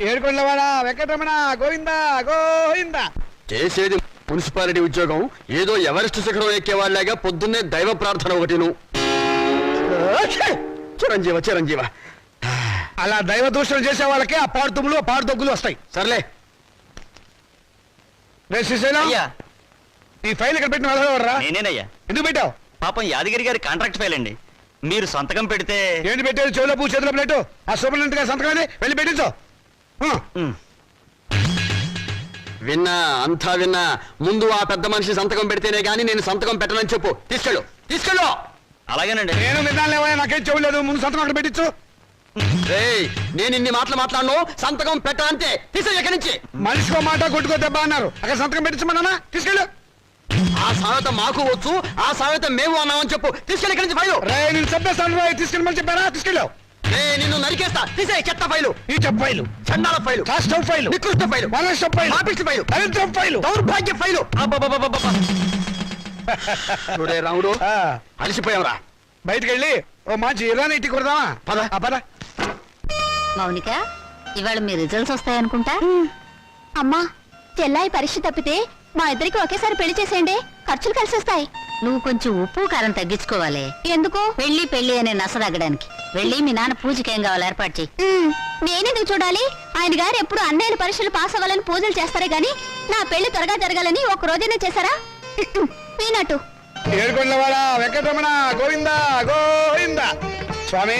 ఏడుకొండలవాడ వెంకటరమణ గోవింద గోవింద. చేసేది మున్సిపాలిటీ ఉద్యోగం. ఏదో ఎవరెస్ట్ శిఖరం ఎక్కేవాళ్ళగా పొద్దున్నే దైవ ప్రార్థన ఒకటిను. చిరంజీవ చిరంజీవ. అలా దైవ దూషణ చేసే వాళ్ళకి ఆ పాడు తుమ్ములు ఆ పాడు దగ్గులు వస్తాయి. సర్లే. రే శ్రీశైలం అయ్యా. ఈ ఫైల్ ఇక్కడ పెట్టిన వెళ్ళరా నేనేనయ్యా. ఎందుకు పెట్టావు? పాపం యాదగిరి గారి కాంట్రాక్ట్ ఫైల్ అండి. మీరు సంతకం పెడితే ఏంటి పెట్టేది? చెవులో పూ చేతిలో ప్లేటు? ఆ సూపరింటెండెంట్ గారి సంతకం వెళ్ళి పెట్టించు. విన్నా అంతా విన్నా ముందు ఆ పెద్ద మనిషి సంతకం పెడితేనే గానీ నేను సంతకం పెట్టనని చెప్పు. తీసుకెళ్ళు. తీసుకెళ్ళు. అలాగేనండి. నేను విన్నాను నాకేం చెవు లేదు. ముందు సంతకం అక్కడ పెట్టించు. నేను ఇన్ని మాటలు మాట్లాడను సంతకం పెట్టనంతే తీసేయ్ ఎక్కడి నుంచి. మనిషికో మాట కొట్టుకో దెబ్బ అన్నారు. అక్కడ సంతకం పెట్టించమన్నా తీసుకెళ్ళు. ఆ సామెత మాకు వచ్చు ఆ సామెత మేము అన్నామని చెప్పు. తీసుకెళ్ళి ఇక్కడి నుంచి ఫైలు రే నేను చెప్పేస్తాను తీసుకెళ్ళమని చెప్పారా? తీసుకెళ్ళు. రే నిన్ను నరికేస్తా. తీసే చెత్త ఫైలు. ఈ చెప్పు ఫైలు. చండాల ఫైలు. కాస్టవ్ ఫైలు. నికృష్ట ఫైలు. మనస్సు ఫైలు. పాపిష్టి ఫైలు. దరిద్రం ఫైలు. దౌర్భాగ్య ఫైలు. చూడే రాముడు. ఆ, అలసిపోయావురా. బయటికి వెళ్ళి ఓ మంచి ఇరానీ ఇట్టి కొడదామా? పద. పద. మౌనిక ఇవాళ మీ రిజల్ట్స్ వస్తాయనుకుంటా? అమ్మా చెల్లాయి పరీక్ష తప్పితే మా ఇద్దరికి ఒకేసారి పెళ్ళి చేసేయండి. ఖర్చులు కలిసి వస్తాయి నువ్వు కొంచెం ఉప్పు కారం తగ్గించుకోవాలి. ఎందుకు? పెళ్ళి పెళ్ళి అనే నసరగడానికి వెళ్ళి మీ నాన్న పూజకి ఏం కావాలి ఏర్పాటు చెయ్యి మ్మ్, నేనెందుకు చూడాలి? ఆయన గారు ఎప్పుడు అన్నయ్యల పరీక్షలు పాస్ అవ్వాలని పూజలు చేస్తారే గాని నా పెళ్ళి త్వరగా జరగాలని ఒక రోజైనా చేశారా? వెంకటరమణ గోవింద గోవింద. స్వామి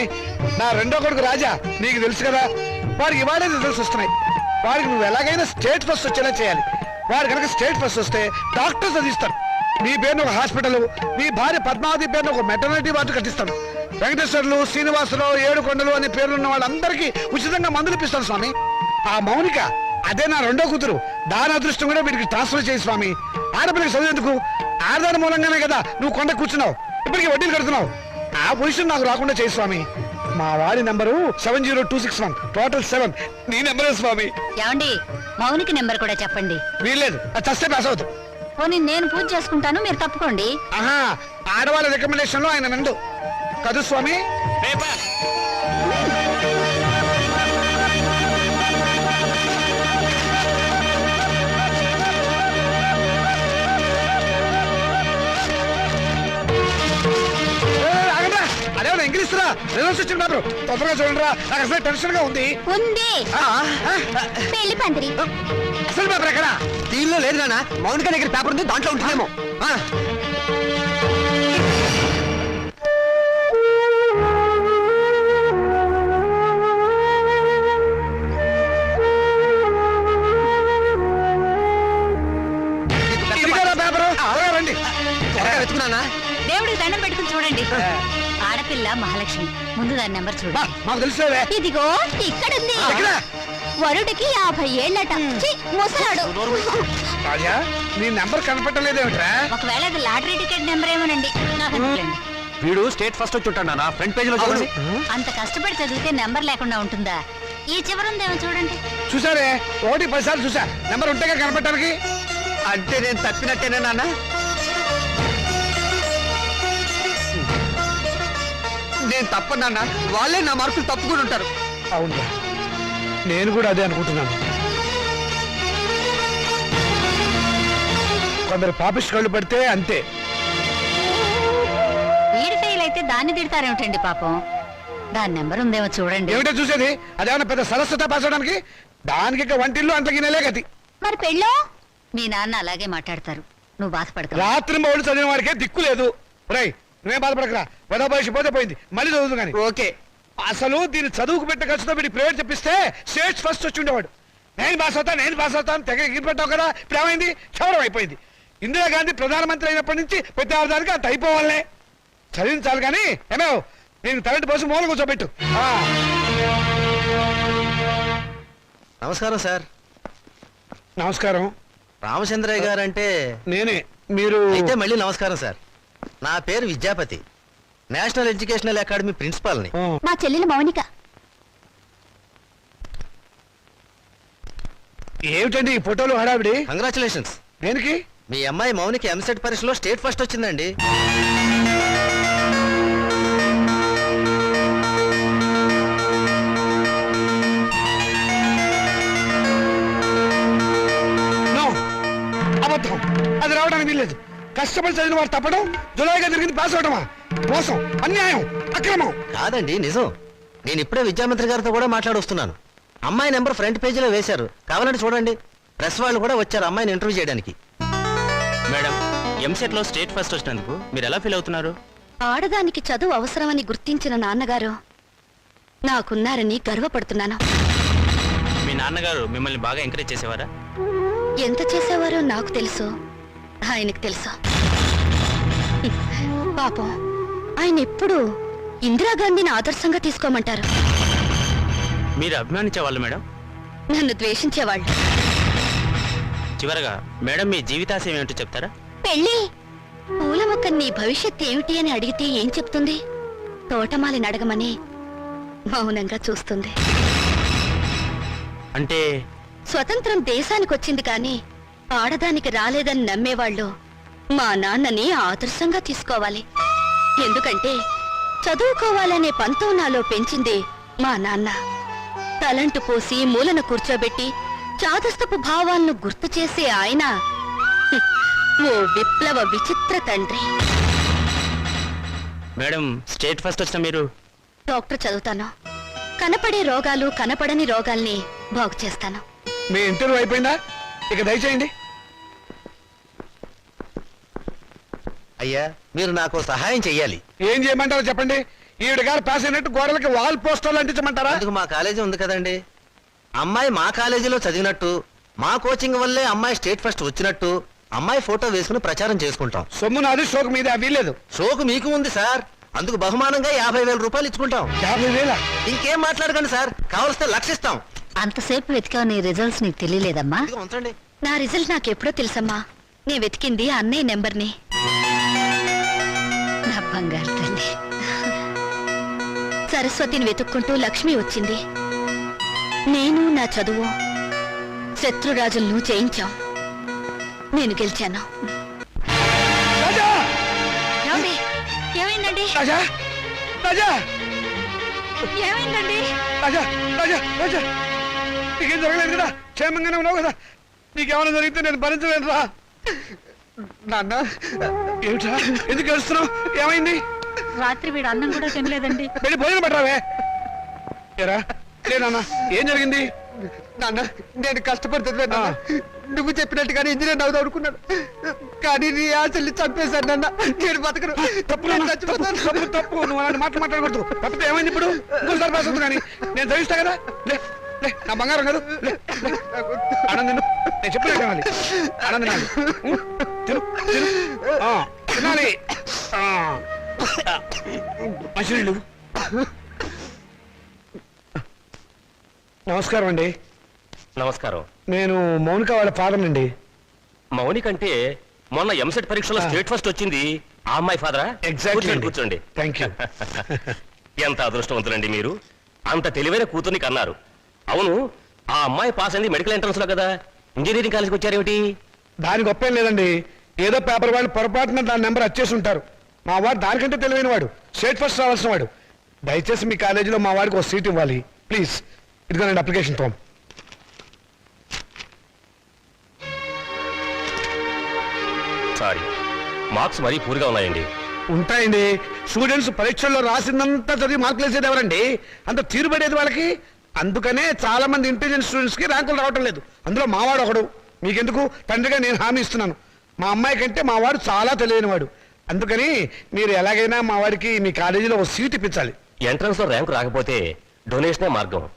నా రెండో కొడుకు రాజా నీకు తెలుసు కదా వాడికి ఇవాళే రిజల్ట్స్ వస్తున్నాయి. వాడికి నువ్వు ఎలాగైనా స్టేట్ ఫస్ట్ వచ్చేలా చేయాలి. వాడు కనుక స్టేట్ ఫస్ట్ వస్తే డాక్టర్స్ అది ఇస్తారు. నీ పేరున ఒక హాస్పిటల్ నీ భార్య పద్మావతి పేరున ఒక మెటర్నిటీ వార్డు కట్టిస్తాను వెంకటేశ్వర్లు శ్రీనివాసరావు ఏడుకొండలు అనే పేర్లున్న వాళ్ళందరికీ ఉచితంగా మందులు ఇప్పిస్తాను స్వామి. ఆ మౌనిక అదే నా రెండో కూతురు. దాని అదృష్టం కూడా వీటికి ట్రాన్స్ఫర్ చేయి స్వామి. ఆడపిల్లకి చదివేందుకు? ఆడదాని మూలంగానే కదా నువ్వు కొండ కూర్చున్నావు. ఇప్పటికి వడ్డీలు కడుతున్నావు. ఆ పొజిషన్ నాకు రాకుండా చేయి స్వామి. మా వారి number seven zero two six one total seven. నీ నెంబరే స్వామి. ఏమండి మౌనికి నెంబర్ కూడా చెప్పండి. వీల్లేదు. అది చస్తే పాస్ అవుతావు పోనీ నేను పూజ చేసుకుంటాను మీరు తప్పుకోండి. ఆహా ఆడవాళ్ళ రికమెండేషన్లో ఆయన నందు. కదు స్వామి. పేపర్. అదే ఇంగ్లీష్ రా? రిజల్ట్స్ వచ్చిన పేపర్ తొందరగా చూడండి రా. నాకు అసలు టెన్షన్గా ఉంది. ఉంది. ఆ, ఆ, పెళ్ళి పందిరి. అసలు పేపర్ ఎక్కడ? దీనిలో లేదు నాన్న. మౌనిక దగ్గర పేపర్ ఉంది దాంట్లో ఉంటుందేమో. ఆ. చూడండి. ఆడపిల్ల మహాలక్ష్మి. ముందు దాని నెంబర్ చూడండి మాకు తెలుసులే ఇదిగో ఇక్కడుంది. ఎక్కడ వరుడికి యాభై ఏళ్ళట. ఛీ, ముసలాడు. రాజా నీ నెంబర్ కనపట్టలేదేమిట్రా ఒకవేళ అది లాటరీ టికెట్ నెంబర్ ఏమోనండి. నాకు. వీడు స్టేట్ ఫస్ట్ వచ్చి ఉంటాడు నా ఫ్రంట్ పేజ్లో చూడండి. అంత కష్టపడి చదివితే నెంబర్ లేకుండా ఉంటుందా? ఈ చివరుందేమో చూడండి. చూసారే ఒకటి పదిసార్లు చూసా. నెంబర్ ఉంటేగా కనపడటానికి? అంటే నేను తప్పినట్టేనా నాన్న? నేను తప్పనన్నా వాళ్ళే నా మార్కులు తప్పుకుని ఉంటారు. అవును. నేను కూడా అదే అనుకుంటున్నాను. కొందరు పాపిస్ట్ కళ్ళు పడితే అంతే. వీడి ఫెయిల్ అయితే దాన్ని తిడతారేమిటండి పాపం? దాని నెంబర్ ఉందేమో చూడండి. ఏమిటో చూసేది? అదేమన్నా పెద్ద సరస్వత పాస్ అవడానికి? దానికి ఇక వంటిల్లు అంతకి నెలే గతి మరి పెళ్ళో? మీ నాన్న అలాగే మాట్లాడతారు. నువ్వు బాధపడతావు. రాత్రి మౌడు చదివిన వాడికే దిక్కు లేదు. రై నువ్వేం బాధపడకరా? పదో భవిష్య పోతే పోయింది. మళ్ళీ చదువుదు కానీ. ఓకే. అసలు దీన్ని చదువుకు పెట్టే ఖర్చుతో వీడి ప్రైవేట్ చెప్పిస్తే స్టేట్స్ ఫస్ట్ వచ్చి ఉండేవాడు. నేను పాస్ అవుతా నేను పాస్ అవుతాను తెగ ఎగిరిపెట్టావు కదా ఇప్పుడు ఏమైంది క్షవరం అయిపోయింది. ఇందిరాగాంధీ ప్రధానమంత్రి అయినప్పటి నుంచి ప్రతి ఆదానికి అంత అయిపోవాలే చదివించాలి కానీ ఏమో నేను తలంటి పోసి మూల కూర్చోబెట్టు. ఆ, నమస్కారం సార్. నమస్కారం. రామచంద్రయ్య గారు అంటే నేనే మీరు అయితే మళ్ళీ నమస్కారం సార్. నా పేరు విద్యాపతి. నేషనల్ ఎడ్యుకేషనల్ అకాడమీ ప్రిన్సిపాల్ని. మా చెల్లెలు మౌనిక. ఏమిటండి ఈ ఫోటోలు హడావిడి? కంగ్రాచులేషన్స్ దేనికి? మీ అమ్మాయి మౌనికి ఎంసెట్ పరీక్షలో స్టేట్ ఫస్ట్ వచ్చిందండి. కష్టపడి చదివిన వాడు తప్పడం జులైగా జరిగింది పాస్ అవడమా మోసం అన్యాయం అక్రమం. కాదండి నిజం. నేను ఇప్పుడే విద్యామంత్రి గారితో కూడా మాట్లాడొస్తున్నాను. అమ్మాయి నెంబర్ ఫ్రంట్ పేజీలో వేశారు. కావాలంటే చూడండి. ప్రెస్ వాళ్ళు కూడా వచ్చారు అమ్మాయిని ఇంటర్వ్యూ చేయడానికి. మేడం ఎంసెట్లో స్టేట్ ఫస్ట్ వచ్చినందుకు మీరు ఎలా ఫీల్ అవుతున్నారు? ఆడదానికి చదువు అవసరమని గుర్తించిన నాన్నగారు నాకున్నారని గర్వపడుతున్నాను. మీ నాన్నగారు మిమ్మల్ని బాగా ఎంకరేజ్ చేసేవారా? ఎంత చేసేవారో నాకు తెలుసు. ఆయనకు తెలుసు? పాపం ఆయన ఎప్పుడు ఇందిరాగాంధీని ఆదర్శంగా తీసుకోమంటారు. మీరు అభిమానించేవాళ్ళు మేడం? నన్ను ద్వేషించేవాళ్ళు. చివరగా మేడం మీ జీవితాశయం ఏమిటో చెప్తారా? పెళ్ళి? పూల మొక్క నీ భవిష్యత్ ఏమిటి అని అడిగితే ఏం చెప్తుంది? తోటమాలిని అడగమని మౌనంగా చూస్తుంది. అంటే? స్వతంత్రం దేశానికి వచ్చింది కానీ ఆడదానికి రాలేదని నమ్మేవాళ్ళు మా నాన్నని ఆదర్శంగా తీసుకోవాలి. ఎందుకంటే చదువుకోవాలనే పంతం నాలో పెంచింది మా నాన్న. తలంటు పోసి మూలన కూర్చోబెట్టి చాదస్తపు భావాలను గుర్తు చేసే ఆయన ఓ విప్లవ విచిత్ర తండ్రి. మేడం స్టేట్ ఫస్ట్ వచ్చిన మీరు? డాక్టర్ చదువుతాను. కనపడే రోగాలు కనపడని రోగాల్ని బాగు చేస్తాను. మీ ఇంటర్వ్యూ అయిపోయిందా? ఇక దయచేయండి. అయ్యా మీరు నాకు సహాయం చెయ్యాలి. ఏం చేయమంటారో చెప్పండి. ఈవిడ గారు పాస్ అయినట్టు గోడలకి వాల్ పోస్టర్లు అంటించమంటారా? అందుకు మా కాలేజీ ఉంది కదండి. అమ్మాయి మా కాలేజీలో చదివినట్టు మా కోచింగ్ వల్లే అమ్మాయి స్టేట్ ఫస్ట్ వచ్చినట్టు అమ్మాయి ఫోటో వేసుకుని ప్రచారం చేసుకుంటాం. సొమ్ము నాది షోకు మీద వీలేదు షోకు మీకు ఉంది సార్. అందుకు బహుమానంగా యాభై వేల రూపాయలు ఇచ్చుకుంటాం. యాభై వేల? ఇంకేం మాట్లాడకండి సార్. కావలిస్తే లక్షిస్తాం. అంతసేపు వెతికావు నీ రిజల్ట్స్ నీకు తెలియలేదమ్మా. నా రిజల్ట్ నాకెప్పుడో తెలుసమ్మా. నే వెతికింది అన్నయ్య నెంబర్ని. నా బంగారు తల్లి. సరస్వతిని వెతుక్కుంటూ లక్ష్మి వచ్చింది. నేను నా చదువు శత్రురాజులను జయించాం. నేను గెలిచాను? ఏమైందండి? రాజా! రాజా! ఏమైందండి? రాజా! రాజా! రాజా! నీకేం జరగలేదు కదా? క్షేమంగానే ఉన్నావు కదా? నీకేమైనా జరిగితే నేను భరించలేను రా. నాన్న ఏమిటా? ఎందుకు ఏడుస్తున్నావు? ఏమైంది? రాత్రి వీడు అన్నం కూడా తినలేదండి. వెళ్ళి భోజనం పట్టరావే. ఏరా? లే నాన్న ఏం జరిగింది? నాన్న నేను కష్టపడుతుంది నాన్న. నువ్వు చెప్పినట్టుగానే ఇంజనీర్ అవుదాం అనుకున్నాను. కానీ నీ ఆశల్ని చంపేశాను నాన్న. నేను బతకను. తప్పు నేను నాన్న, తప్పు చచ్చిపోతాను. తప్పు తప్పు. నువ్వు అలాంటి మాటలు మాట్లాడకూడదు. తప్పితే ఏమైంది ఇప్పుడు? ఇంకోసారి పాస్ అవుతుంది కానీ. నేను చదివిస్తా కదా? లే. లే నా బంగారం కాదు. లే లే. ఆనంద్ తిను. నేను తినాలి ఆనంద్ తినాలి ఉం? తిను తిను. ఆ, తినాలి. ఆ. మంచినీళ్ళు నమస్కారం అండి. నమస్కారం. నేను మౌనిక వాళ్ళ ఫాదర్ అండి మౌనిక అంటే మొన్న ఎంసెట్ పరీక్షలో ఆ. స్టేట్ ఫస్ట్ వచ్చింది ఆ అమ్మాయి ఫాదరా? ఎగ్జాక్ట్లీ కూర్చోండి కూర్చోండి. థ్యాంక్ యూ ఎంత అదృష్టవంతులండి మీరు. అంత తెలివైన కూతుర్ని కన్నారు. అవును ఆ అమ్మాయి పాస్ అయింది మెడికల్ ఎంట్రన్స్లో కదా. ఇంజనీరింగ్ కాలేజ్కి వచ్చారేమిటి? దాని గొప్ప లేదండి. ఏదో పేపర్ వాళ్ళు పొరపాటున దాని నెంబర్ వచ్చేసి ఉంటారు. మా వాడు దానికంటే తెలివైన వాడు. స్టేట్ ఫస్ట్ రావాల్సిన వాడు. దయచేసి మీ కాలేజీలో మా వాడికి ఒక సీట్ ఇవ్వాలి. ప్లీజ్ ఇదిగోనండి అప్లికేషన్ ఫామ్ సారీ మార్క్స్ మరీ పూర్గా ఉన్నాయండి. ఉంటాయండి. స్టూడెంట్స్ పరీక్షల్లో రాసిందంతా చదివి మార్కులు వేసేది ఎవరండి? అంత తీరుబడేది వాళ్ళకి? అందుకనే చాలా మంది ఇంటెలిజెంట్ స్టూడెంట్స్కి ర్యాంకులు రావటం లేదు. అందులో మావాడు ఒకడు. మీకెందుకు? తండ్రిగా నేను హామీ ఇస్తున్నాను. మా అమ్మాయి కంటే మా వాడు చాలా తెలియని వాడు అందుకని మీరు ఎలాగైనా మా వాడికి మీ కాలేజీలో ఒక సీట్ ఇప్పించాలి. ఎంట్రన్స్లో ర్యాంకు రాకపోతే డొనేషనే మార్గం.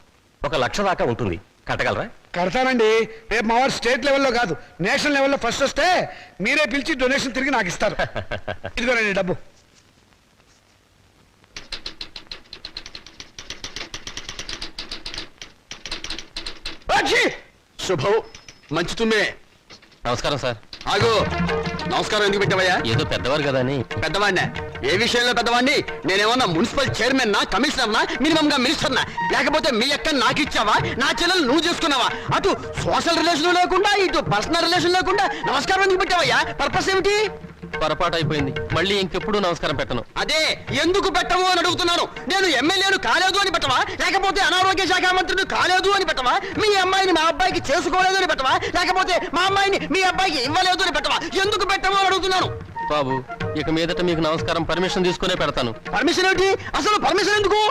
ఒక లక్ష దాకా ఉంటుంది. కట్టగలరా? కడతానండి. రేపు మా వాడు స్టేట్ లెవెల్లో కాదు. నేషనల్ లెవెల్లో ఫస్ట్ వస్తే మీరే పిలిచి డొనేషన్ తిరిగి నాకు ఇస్తారు. ఇదిగోనండి డబ్బు. అచ్చి! శుభం. మంచి తుమ్మే. నమస్కారం సార్. ఆగు. నమస్కారం ఎందుకు పెట్టావయ్యా? ఏదో పెద్దవారు కదా అని. పెద్దవాడినా. ఏ విషయంలో పెద్దవాడిని నేనేమన్నా మున్సిపల్ చైర్మన్ నా కమిషనర్ నా మినిమం గా మినిస్టర్ నా లేకపోతే మీ అక్క నాకు ఇచ్చావా? నా చెల్లెలు నువ్వు చేసుకున్నావా? అటు సోషల్ రిలేషన్ లేకుండా ఇటు పర్సనల్ రిలేషన్ లేకుండా నమస్కారం ఎందుకు పెట్టావయ్యా? పర్పస్ ఏమిటి? పొరపాటు అయిపోయింది మళ్ళీ ఇంకెప్పుడు నమస్కారం పెట్టను. అదే ఎందుకు పెట్టవు అని అడుగుతున్నాను. నేను ఎమ్మెల్యేను కాలేదు అని పెట్టవా? లేకపోతే అనారోగ్య శాఖ మంత్రిని కాలేదు అని పెట్టవా? మీ అమ్మాయిని మా అబ్బాయికి చేసుకోలేదు అని పెట్టవా? లేకపోతే మా అమ్మాయిని మీ అబ్బాయికి ఇవ్వలేదు అని పెట్టవా? ఎందుకు పెట్టవు అని అడుగుతున్నాను? బాబు ఇక మీదట మీకు నమస్కారం పర్మిషన్ తీసుకునే పెడతాను. పర్మిషన్ ఏంటి అసలు పర్మిషన్ ఎందుకు?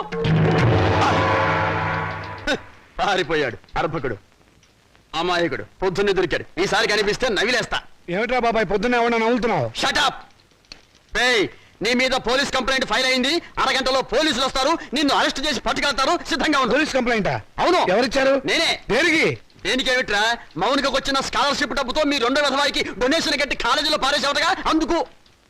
పారిపోయాడు అర్భకుడు అమాయకుడు పొద్దున్నే దొరికాడు. ఈసారి కనిపిస్తే నవిలేస్తా ఏమిట్రా బాబాయ్ పొద్దున్న ఏమన్నా నవ్వుతున్నావు షటప్ నీ మీద పోలీస్ కంప్లైంట్ ఫైల్ అయింది అరగంటలో పోలీసులు వస్తారు నిన్ను అరెస్ట్ చేసి పట్టుకెళ్తారు సిద్ధంగా ఉండు. పోలీస్ కంప్లైంటా? అవును. ఎవరిచ్చారు? నేనే. దేనికి? దేనికేమిట్రా? మౌనికకు వచ్చిన స్కాలర్షిప్ డబ్బుతో మీ రెండో విధవాయికి డొనేషన్ కట్టి కాలేజీలో పారేసేవటగా? అందుకు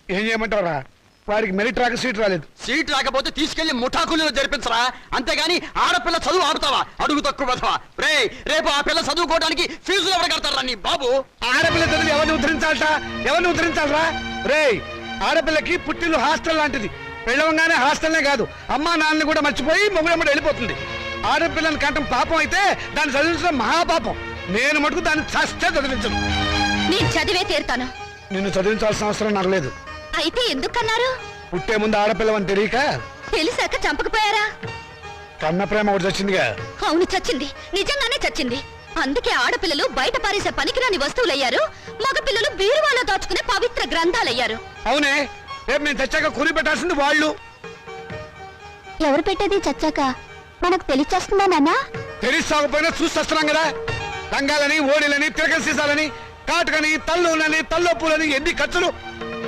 ఏం చేయమంటావురా? వాడికి మెరిట్ రాక సీట్ రాలేదు. సీట్ రాకపోతే తీసుకెళ్ళి ముఠాకులు జరిపించరా? అంతేగాని ఆడపిల్ల చదువు ఆపుతావా? అడుగు తక్కువ విధవా. రే రేపు ఆ పిల్ల చదువుకోవడానికి ఫీజులు ఎవరు కడతారా నీ బాబు? ఆడపిల్ల చదివి ఎవరిని ఉద్ధరించాలట ఎవరిని ఉద్ధరించాలరా? రేయ్ ఆడపిల్లకి పుట్టిల్లు హాస్టల్ లాంటిది. పెళ్ళవగానే హాస్టల్నే కాదు. అమ్మా నాన్నని కూడా మర్చిపోయి మొగుడమ్మడి వెళ్ళిపోతుంది. ఆడపిల్లని కంటం పాపం అయితే దాన్ని చదివించడం మహాపాపం. నేను మటుకు దాన్ని చస్తే చదివించను. నేను చదివే తీరుతాను. నిన్ను చదివించాల్సిన అవసరం నాకు లేదు. అయితే ఎందుకన్నారు? పుట్టే ముందు ఆడపిల్లవని తెలియక తెలిసాక చంపకపోయారా? కన్న ప్రేమ ఒకటి వచ్చిందిగా అవును చచ్చింది. నిజంగానే చచ్చింది. అందుకే ఆడపిల్లలు బయట పారేసే పనికిరాని వస్తువులయ్యారు. మగపిల్లలు బీరువాలో దాచుకునే పవిత్ర గ్రంథాలయ్యారు. అవునే రేపు నేను తెచ్చాక కొని పెట్టాల్సింది వాళ్ళు. ఎవరు పెట్టేది చచ్చాక? మనకు తెలిచేస్తుందా నాన్న? తెలిసి సాగపోయినా చూస్తున్నాం కదా. రంగాలని ఓడిలని తిరగ సీసాలని కాటుకని తల్లులని తల్లొప్పులని ఎన్ని ఖర్చులు.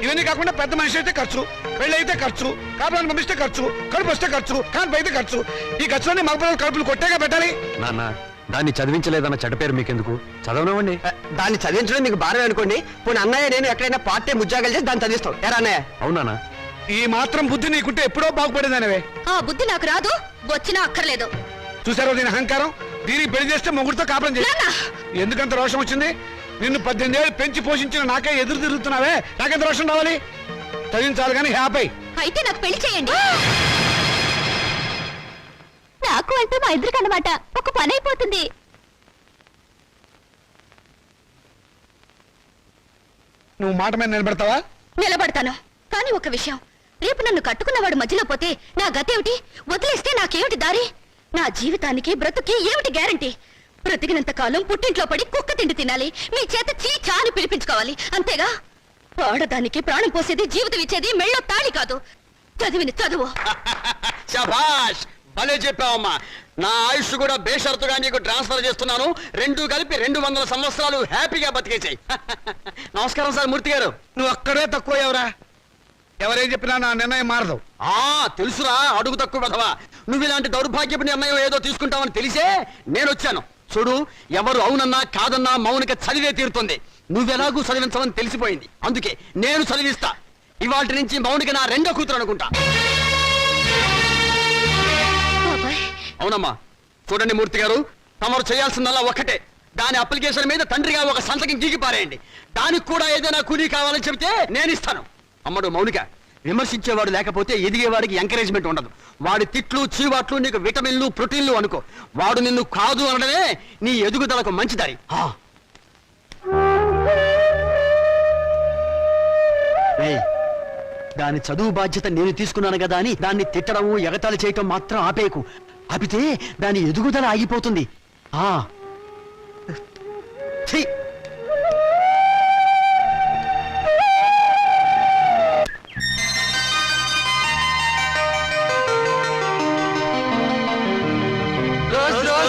ఇవన్నీ కాకుండా పెద్ద మనిషి అయితే ఖర్చు పెళ్ళి అయితే ఖర్చు కాపురాన్ని పంపిస్తే ఖర్చు కడుపు వస్తే ఖర్చు కాన్పు అయితే ఖర్చు ఈ ఖర్చులన్నీ మగపిల్లల కడుపులు కొట్టేగా పెట్టాలి. నాన్న దాన్ని చదివించలేదన్న చెడ్డ పేరు మీకెందుకు? చదవనివ్వండి. దాన్ని చదివించడం మీకు భారం అనుకోండి. పోనీ అన్నయ్య నేను ఎక్కడైనా పార్ట్ టైం ఉద్యోగాలు చేసి దాన్ని చదివిస్తాం. ఎరా అన్నయ్య? అవునా ఈ మాత్రం బుద్ధి నీకుంటే ఎప్పుడో బాగుపడేదానివే. ఆ బుద్ధి నాకు రాదు వచ్చినా అక్కర్లేదు. చూసారో దీని అహంకారం? దీనికి పెళ్ళి చేస్తే మొగుడితో కాపురం చేసి నాన్న! ఎందుకంత రోషం వచ్చింది? నిన్ను పద్దెనిమిది ఏళ్ళు పెంచి పోషించిన నాకే ఎదురు తిరుగుతున్నావే? నాకెంత రోషం రావాలి? చదివించాలి కానీ హ్యాపీ అయితే నాకు పెళ్ళి చేయండి. నాకు అంటే మా ఇద్దరికి అన్నమాట ఒక పని అయిపోతుంది. నువ్వు మాట మీద నిలబెడతావా? నిలబడతాను. కానీ ఒక విషయం. రేపు నన్ను కట్టుకున్నవాడు మధ్యలో పోతే నా గతేమిటి? వదిలేస్తే నాకేమిటి దారి? నా జీవితానికి బ్రతుకి ఏమిటి గ్యారంటీ? బ్రతికినంత కాలం పుట్టింట్లో పడి కుక్క తిండి తినాలి. మీ చేత చీ చాని పిలిపించుకోవాలి. అంతేగా? ఆడదానికి ప్రాణం పోసేది జీవితం ఇచ్చేది మెళ్ళో తాళి కాదు. చదివిన చదువు. శభాష్ భలే చెప్పావమ్మా. నా ఆయుష్ కూడా బేషరతుగా నీకు ట్రాన్స్ఫర్ చేస్తున్నాను. రెండు కలిపి రెండు వందల సంవత్సరాలు హ్యాపీగా బతికేసాయి. నమస్కారం సార్ మూర్తి గారు. నువ్వు అక్కడే తక్కువ ఎవరా ఎవరేం చెప్పినా నా నిర్ణయం మారదు. ఆ తెలుసురా అడుగు తక్కువ కదవా నువ్వు ఇలాంటి దౌర్భాగ్యపు నిర్ణయం ఏదో తీసుకుంటావని తెలిసే నేను వచ్చాను. చూడు ఎవరు అవునన్నా కాదన్నా మౌనిక చదివే తీరుతుంది. నువ్వెలాగూ చదివించవని తెలిసిపోయింది. అందుకే నేను చదివిస్తా. ఇవాటి నుంచి మౌనిక నా రెండో కూతురు అనుకుంటా. బాబాయ్. అవునమ్మా. చూడండి మూర్తి గారు తమరు చేయాల్సిందల్లా ఒక్కటే. దాని అప్లికేషన్ మీద తండ్రిగా ఒక సంతకం గీకి పారేయండి. దానికి కూడా ఏదైనా కూలీ కావాలని చెబితే నేను ఇస్తాను. అమ్మడు మౌనిక విమర్శించేవాడు లేకపోతే ఎదిగేవాడికి ఎంకరేజ్మెంట్ ఉండదు. వాడి తిట్లు చీవాట్లు నీకు విటమిన్లు ప్రోటీన్లు అనుకో. వాడు నిన్ను కాదు అనడమే నీ ఎదుగుదలకు మంచిదారి ఆ. ఏయ్, దాని చదువు బాధ్యత నేను తీసుకున్నాను కదా అని దాన్ని తిట్టడము ఎగతాళి చేయటం మాత్రం ఆపేయకు. ఆపితే దాని ఎదుగుదల ఆగిపోతుంది. ఆ.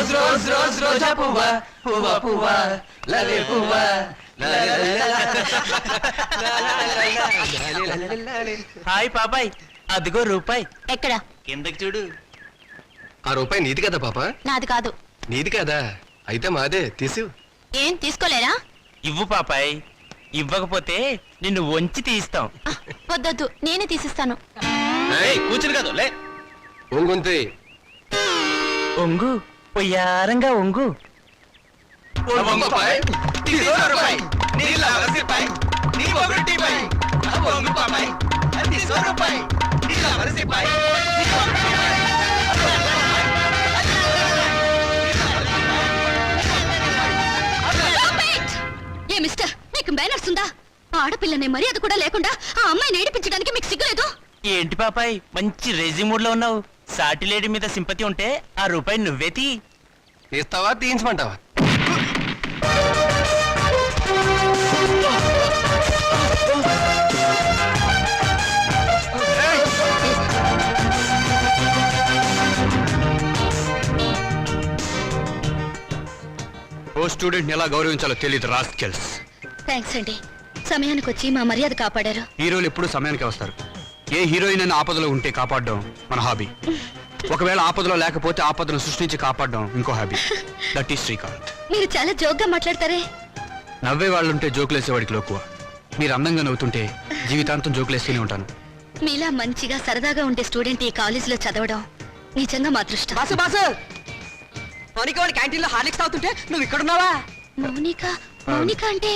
ఛీ! హాయ్ పాపాయ్ అదిగో రూపాయి. ఎక్కడ? కిందకి చూడు. ఆ రూపాయి నీది కదా పాప? నాది కాదు. నీది కదా? అయితే మాదే తీసు ఏం తీసుకోలేరా? ఇవ్వు పాపాయ్ ఇవ్వకపోతే నిన్ను వంచి తీస్తాం వద్దొద్దు నేనే తీసిస్తాను. కూర్చుని కాదు లే. ఒంగుంతి ఒంగు పొయ్యారంగా ఒంగు ఏ మిస్టర్ నీకు మేనర్స్ ఉందా? ఆడపిల్లనే మర్యాద కూడా లేకుండా ఆ అమ్మాయిని ఏడిపించడానికి మీకు సిగ్గులేదు? ఏంటి పాపాయ్? మంచి రేజీ మూడ్లో ఉన్నావు. సాటి లేడీ మీద సింపతి ఉంటే ఆ రూపాయి నువ్వే తీ. తీస్తావా తీయించమంటావా? ఓ స్టూడెంట్ ఎలా గౌరవించాలో తెలియదు రాస్కెల్స్. థ్యాంక్స్ అండి. సమయానికి వచ్చి మా మర్యాద కాపాడారు. హీరోలు ఎప్పుడు సమయానికి వస్తారు. ఏ హీరోయిన్ అయినా ఆపదలో ఉంటే కాపాడడం మన హాబీ. ఒకవేళ ఆపదలో లేకపోతే ఆపదను సృష్టించి కాపాడడం ఇంకో హాబీ. That is Srikanth. మీరు చాలా జోక్గా మాట్లాడతారే. నవ్వే వాళ్ళుంటే జోకులేసేవాడికి లోకువ. మీరు అందంగా నవ్వుతుంటే జీవితాంతం జోకులేస్తూనే ఉంటాను. మీలా మంచిగా సరదాగా ఉండే స్టూడెంట్ ఈ కాలేజీలో చదవడం నిజంగా మా అదృష్టం. Boss boss! మౌనిక వాడి క్యాంటీన్లో హార్లిక్స్ తాగుతుంటే నువ్వు ఇక్కడ ఉన్నావా మౌనిక మౌనిక అంటే?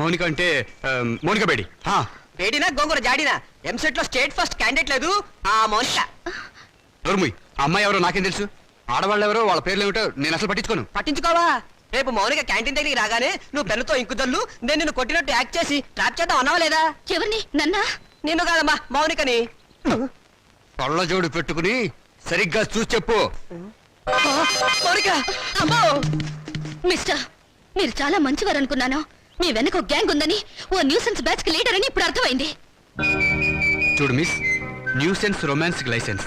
మౌనిక అంటే మౌనిక బేడి. హా, వేడినా గోంగూర జాడినా? ఎంసెట్లో స్టేట్ ఫస్ట్ క్యాండిడేట్ లేదు. ఆ మౌనిక. నోర్ముయ్ అమ్మాయి ఎవరో నాకేం తెలుసు? ఆడవాళ్ళు ఎవరో వాళ్ళ పేర్లు ఏమిటో నేను అసలు పట్టించుకోను. పట్టించుకోవా? రేపు మౌనిక క్యాంటీన్ దగ్గరికి రాగానే నువ్వు పెన్నుతో ఇంకుదల్లు నేను నిన్ను కొట్టినట్టు యాక్ట్ చేసి ట్రాప్ చేద్దాం అన్నావా లేదా? ఎవరిని? నన్నా? నిన్ను కాదమ్మా మౌనికని. కళ్ళ జోడు పెట్టుకుని సరిగ్గా చూసి చెప్పు. మౌనిక అమ్మో! మిస్టర్ మీరు చాలా మంచివారు అనుకున్నాను మీ వెనక ఒక గ్యాంగ్ ఉందని ఓ న్యూసెన్స్ బ్యాచ్కి లీడర్ అని ఇప్పుడు అర్థమైంది. చూడు మిస్ న్యూసెన్స్ రొమాన్స్ లైసెన్స్.